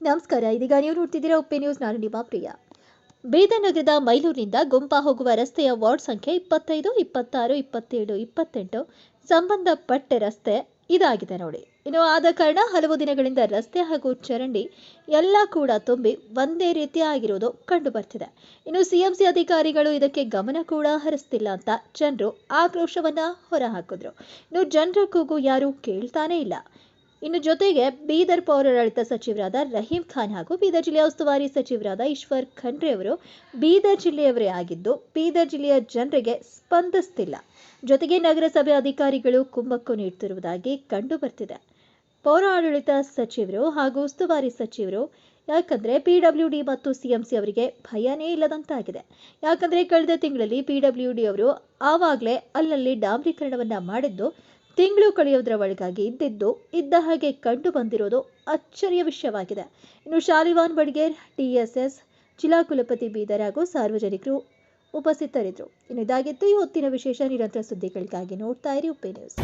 ಈಗ ನೀವು ನೋಡ್ತಿದ್ದೀರಾ ಉಪ್ಪೆ ನ್ಯೂಸ್. ನಾನು ನಿಮ್ಮ ಪ್ರಿಯ. ಬೀದರ್ ನಗರದ ಮೈಲೂರಿನಿಂದ ಗುಂಪಾ ಹೋಗುವ ರಸ್ತೆಯ ವಾರ್ಡ್ ಸಂಖ್ಯೆ ಇಪ್ಪತ್ತೈದು, ಇಪ್ಪತ್ತಾರು, ಇಪ್ಪತ್ತೇಳು, ಇಪ್ಪತ್ತೆಂಟು ಸಂಬಂಧಪಟ್ಟ ರಸ್ತೆ ಇದಾಗಿದೆ ನೋಡಿ. ಇನ್ನು ಆದ ಕಾರಣ ಹಲವು ದಿನಗಳಿಂದ ರಸ್ತೆ ಹಾಗೂ ಚರಂಡಿ ಎಲ್ಲ ಕೂಡ ತುಂಬಿ ಒಂದೇ ರೀತಿ ಆಗಿರುವುದು ಕಂಡು ಬರ್ತಿದೆ ಇನ್ನು ಸಿಎಂಸಿ ಅಧಿಕಾರಿಗಳು ಇದಕ್ಕೆ ಗಮನ ಕೂಡ ಹರಿಸ್ತಿಲ್ಲ ಅಂತ ಜನರು ಆಕ್ರೋಶವನ್ನ ಹೊರಹಾಕಿದ್ರು. ಇನ್ನು ಜನರ ಕೂಗು ಯಾರು ಕೇಳ್ತಾನೇ ಇಲ್ಲ. ಇನ್ನು ಜೊತೆಗೆ ಬೀದರ್ ಪೌರಾಡಳಿತ ಸಚಿವರಾದ ರಹೀಂ ಖಾನ್ ಹಾಗೂ ಬೀದರ್ ಜಿಲ್ಲೆಯ ಉಸ್ತುವಾರಿ ಸಚಿವರಾದ ಈಶ್ವರ್ ಖಂಡ್ರೆ ಅವರು ಬೀದರ್ ಜಿಲ್ಲೆಯವರೇ ಆಗಿದ್ದು ಬೀದರ್ ಜಿಲ್ಲೆಯ ಜನರಿಗೆ ಸ್ಪಂದಿಸ್ತಿಲ್ಲ. ಜೊತೆಗೆ ನಗರಸಭೆ ಅಧಿಕಾರಿಗಳು ಕುಂಭಕ್ಕೂ ನೀಡುತ್ತಿರುವುದಾಗಿ ಕಂಡು ಬರ್ತಿದೆ. ಪೌರಾಡಳಿತ ಸಚಿವರು ಹಾಗೂ ಉಸ್ತುವಾರಿ ಸಚಿವರು, ಯಾಕಂದ್ರೆ ಪಿಡಬ್ಲ್ಯೂ ಡಿ ಮತ್ತು ಸಿಎಂಸಿ ಅವರಿಗೆ ಭಯನೇ ಇಲ್ಲದಂತಾಗಿದೆ. ಯಾಕಂದ್ರೆ ಕಳೆದ ತಿಂಗಳಲ್ಲಿ ಪಿಡಬ್ಲ್ಯೂ ಡಿ ಅವರು ಆವಾಗಲೇ ಅಲ್ಲಲ್ಲಿ ಡಾಂಬ್ರೀಕರಣವನ್ನ ಮಾಡಿದ್ದು ತಿಂಗಳು ಕಳೆಯೋದರ ಒಳಗಾಗಿ ಇದ್ದಿದ್ದು, ಇದ್ದ ಹಾಗೆ ಕಂಡು ಬಂದಿರೋದು ಅಚ್ಚರಿಯ ವಿಷಯವಾಗಿದೆ. ಇನ್ನು ಶಾಲಿವಾನ್ ಬಡ್ಗೇರ್ ಟಿಎಸ್ಎಸ್ ಜಿಲ್ಲಾ ಕುಲಪತಿ ಬೀದರ್ ಹಾಗೂ ಸಾರ್ವಜನಿಕರು ಉಪಸ್ಥಿತರಿದ್ದರು. ಇನ್ನು ಇದಾಗಿತ್ತು ಈ ವಿಶೇಷ ನಿರಂತರ ಸುದ್ದಿಗಳಿಗಾಗಿ ನೋಡ್ತಾ ಇರಿ ಉಪ್ಪೆ ನ್ಯೂಸ್.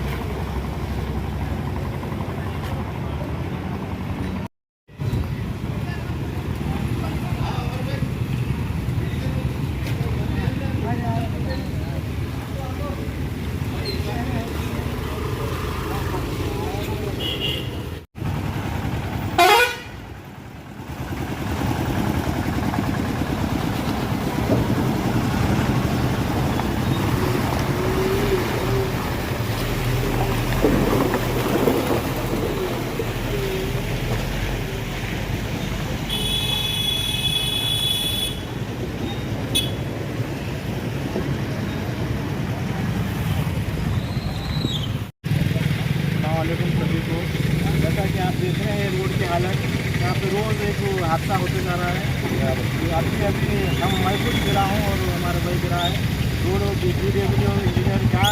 और भाई गिरा है। रोड डी डब्ल्यू इंजीनियर क्या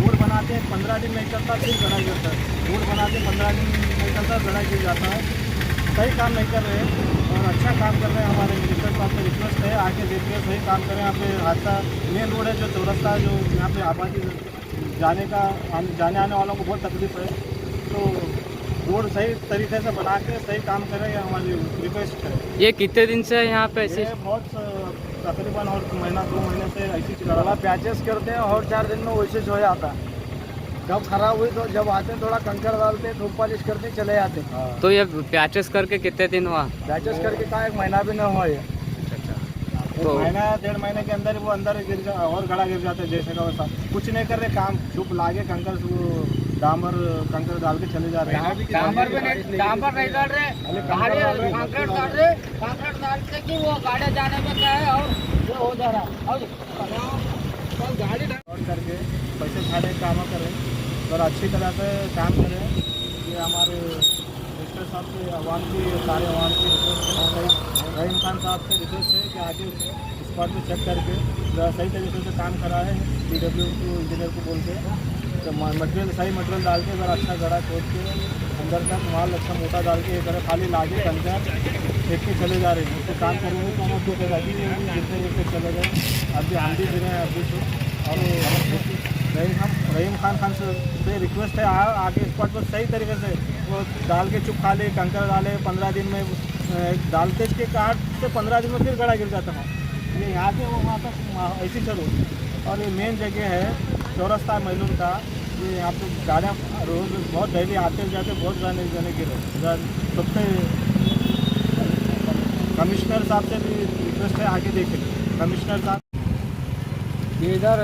रोड बनाते हैं पंद्रह दिन नहीं चलता फिर गड़ा गिरता है। रोड बनाते पंद्रह दिन नहीं चलता गड़ा गिर जाता है। सही काम नहीं कर रहे हैं और अच्छा काम कर रहे हैं हमारे मिनिस्टर साहब से रिक्वेस्ट है आके देखिए सही काम करें। यहाँ पे हादसा मेन रोड है जो चौरस्ता है जो यहाँ पे आबादी जाने का आने- जाने आने वालों को बहुत तकलीफ़ है। तो रोड सही तरीके से बना के सही काम करें ये हमारी रिक्वेस्ट है। ये कितने दिन से है यहाँ पे ऐसे? बहुत तकरीबन और महीना दो महीने से ऐसी चल पैचेस करते हैं और चार दिन में वैसे हो जाता है। जब खराब हुई तो जब आते हैं थोड़ा कंकर डालते हैं धूप पॉलिश करते चले जाते हैं। तो ये पैचेस करके कितने दिन हुआ? पैचेस करके कहा एक महीना भी न हुआ ये। तो- महीना डेढ़ महीने के अंदर वो अंदर गिर जा और गड़ा गिर जाते हैं जैसे का वैसा कुछ नहीं कर रहे काम चुप लागे कंकर वो डामर कंकर डाल के चले जा रहे हैं। डांबर पे नहीं डांबर नहीं डाल रहे गाड़ी कंक्रीट डाल रहे कंक्रीट डालते कि वो गाड़ी जाने में क्या है और ये हो जा रहा है। और गाड़ी और करके पैसे खाने काम करें और अच्छी तरह से काम करें। ये हमारे साहब से आवाम की सारे आवाम की रही- रहीम खान साहब से रिक्वेस्ट है कि आगे स्पॉट पे चेक करके सही तरीके से काम कराए डी डब्ल्यू को इंजीनियर को बोल के। तो मटेरियल सही मटेरियल डाल के जरा अच्छा गड़ा खोद के, अंदर तक माल अच्छा मोटा डाल के तरह खाली लागे कंकर के चले जा रहे हैं। उसको काम करेंगे तो हम अपनी लगी गिरते गिरते चले गए। अभी हम भी गिरे हैं, अभी तो और रहीम हम रहीम खान खान से रिक्वेस्ट है। आगे स्पॉट को सही तरीके से वो डाल के चुप खा ले कंकर डाले, पंद्रह दिन में डालते के काट से पंद्रह दिन में फिर गड़ा गिर जाता है ये यहाँ से वो वहाँ तक ऐसी ज़रूर और ये मेन जगह है, चौरस्ता मैलूम का ये यहाँ पे गाड़ियाँ, रोज बहुत डेली आते जाते बहुत जाने जाने के सबसे कमिश्नर साहब से भी रिक्वेस्ट है, आगे देखें कमिश्नर साहब ये इधर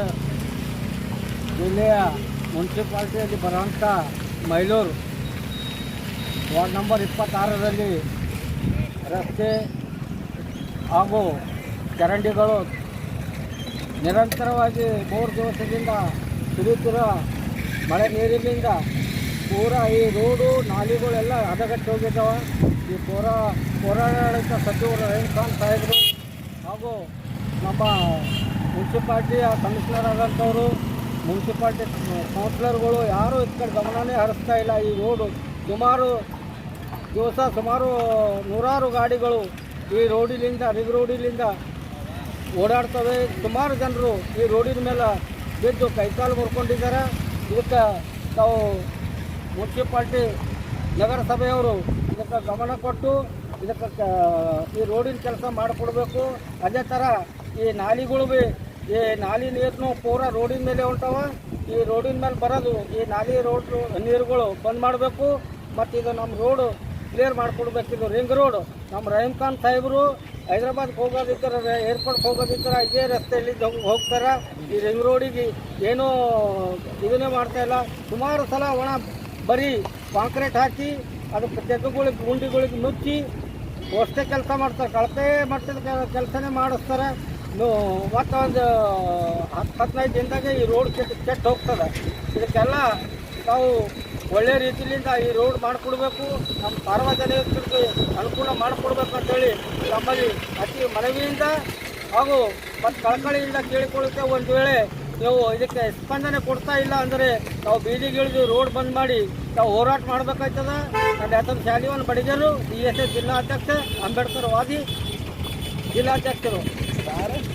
ಜಿಲ್ಲೆಯ ಮುನ್ಸಿಪಾಲ್ಟಿಯಲ್ಲಿ ಬರುವಂಥ ಮೈಲೂರು ವಾರ್ಡ್ ನಂಬರ್ ಇಪ್ಪತ್ತಾರರಲ್ಲಿ ರಸ್ತೆ ಹಾಗೂ ಚರಂಡಿಗಳು ನಿರಂತರವಾಗಿ ಮೂರು ದಿವಸದಿಂದ ಸುರಿಯುತ್ತಿರುವ ಮಳೆ ನೀರಿನಿಂದ ಪೂರ ಈ ರೋಡು, ನಾಲಿಗಳೆಲ್ಲ ಹದಗಟ್ಟಿ ಹೋಗಿದ್ದಾವೆ. ಈ ಪೂರ ಪೌರಾಡಳಿತ ಸಚಿವರು ರಹೀಮ್ ಖಾನ್ ಸಾಹೇಬರು ಹಾಗೂ ನಮ್ಮ ಮುನ್ಸಿಪಾಲ್ಟಿಯ ಕಮಿಷನರ್ ಆದಂಥವರು ಮುನ್ಸಿಪಾಲ್ಟಿ ಕೌನ್ಸಿಲರ್ಗಳು ಯಾರೂ ಈ ಕಡೆ ಗಮನನೇ ಹರಿಸ್ತಾ ಇಲ್ಲ. ಈ ರೋಡು ಸುಮಾರು ದಿವಸ ಸುಮಾರು ನೂರಾರು ಗಾಡಿಗಳು ಈ ರೋಡಿನಿಂದ ರಿಗ್ ರೋಡಿಲಿಂದ ಓಡಾಡ್ತವೆ. ಸುಮಾರು ಜನರು ಈ ರೋಡಿನ ಮೇಲೆ ಬಿದ್ದು ಕೈಕಾಲು ಮುರ್ಕೊಂಡಿದ್ದಾರೆ. ಇದಕ್ಕೆ ತಾವು ಮುನ್ಸಿಪಾಲ್ಟಿ ನಗರಸಭೆಯವರು ಇದಕ್ಕೆ ಗಮನ ಕೊಟ್ಟು ಇದಕ್ಕೆ ಈ ರೋಡಿನ ಕೆಲಸ ಮಾಡಿಕೊಡ್ಬೇಕು. ಅದೇ ಥರ ಈ ನಾಲಿಗಳು ಬಿ ಈ ನಾಲಿ ನೀರನ್ನು ಪೂರಾ ರೋಡಿನ ಮೇಲೆ ಹೊಂಟವ ಈ ರೋಡಿನ ಮೇಲೆ ಬರೋದು ಈ ನಾಲಿ ರೋಡ್ ನೀರುಗಳು ಬಂದ್ ಮಾಡಬೇಕು. ಮತ್ತು ಇದು ನಮ್ಮ ರೋಡು ಕ್ಲಿಯರ್ ಮಾಡಿಕೊಡ್ಬೇಕು. ಇದು ರಿಂಗ್ ರೋಡ್ ನಮ್ಮ ರಹೀಮ್ ಖಾನ್ ಸಾಹೇಬರು ಹೈದ್ರಾಬಾದ್ಗೆ ಹೋಗೋದಿದ್ದರೆ ಏರ್ಪೋರ್ಟ್ಗೆ ಹೋಗೋದಿದ್ದರೆ ಇದೇ ರಸ್ತೆಯಲ್ಲಿ ಹೋಗ್ತಾರೆ ಹೋಗ್ತಾರ. ಈ ರಿಂಗ್ ರೋಡಿಗೆ ಏನೂ ಇದನ್ನೇ ಮಾಡ್ತಾ ಇಲ್ಲ. ಸುಮಾರು ಸಲ ಒಣ ಬರೀ ಕಾಂಕ್ರೀಟ್ ಹಾಕಿ, ಅದಕ್ಕೆ ತೆಗ್ಗುಗಳಿಗೆ, ಗುಂಡಿಗಳಿಗೆ ಮುಚ್ಚಿ ಅಷ್ಟೇ ಕೆಲಸ ಮಾಡ್ತಾರೆ. ಕಳಪೆ ಮಟ್ಟದ ಕೆಲಸನೇ ಮಾಡಿಸ್ತಾರೆ. ನೀವು ಮತ್ತೊಂದು ಹತ್ತು ಹದಿನೈದು ದಿನದಾಗ ಈ ರೋಡ್ ಕೆಟ್ಟ ಕೆಟ್ಟು ಹೋಗ್ತದೆ. ಇದಕ್ಕೆಲ್ಲ ನಾವು ಒಳ್ಳೆ ರೀತಿಯಿಂದ ಈ ರೋಡ್ ಮಾಡಿಕೊಡ್ಬೇಕು ನಮ್ಮ ಸಾರ್ವಜನಿಕರಿಗೆ ಅನುಕೂಲ ಮಾಡಿಕೊಡ್ಬೇಕು ಅಂತೇಳಿ ನಮ್ಮಲ್ಲಿ ಅತಿ ಮನವಿಯಿಂದ ಹಾಗೂ ಮತ್ತು ಕಳಕಳಿಯಿಂದ ಕೇಳಿಕೊಳ್ಳುತ್ತೆ. ಒಂದು ವೇಳೆ ನೀವು ಇದಕ್ಕೆ ಸ್ಪಂದನೆ ಕೊಡ್ತಾ ಇಲ್ಲ ಅಂದರೆ ನಾವು ಬೀದಿಗಿಳಿದು ರೋಡ್ ಬಂದ್ ಮಾಡಿ ನಾವು ಹೋರಾಟ ಮಾಡಬೇಕಾಯ್ತದ? ನನ್ನ ಹೆಸರು ಶಾಲಿವನ್ ಬಡಿಗರು ಬಿ ಎಸ್ ಎಸ್ ಜಿಲ್ಲಾಧ್ಯಕ್ಷ, ಅಂಬೇಡ್ಕರ್ ವಾದಿ ಜಿಲ್ಲಾಧ್ಯಕ್ಷರು. Para.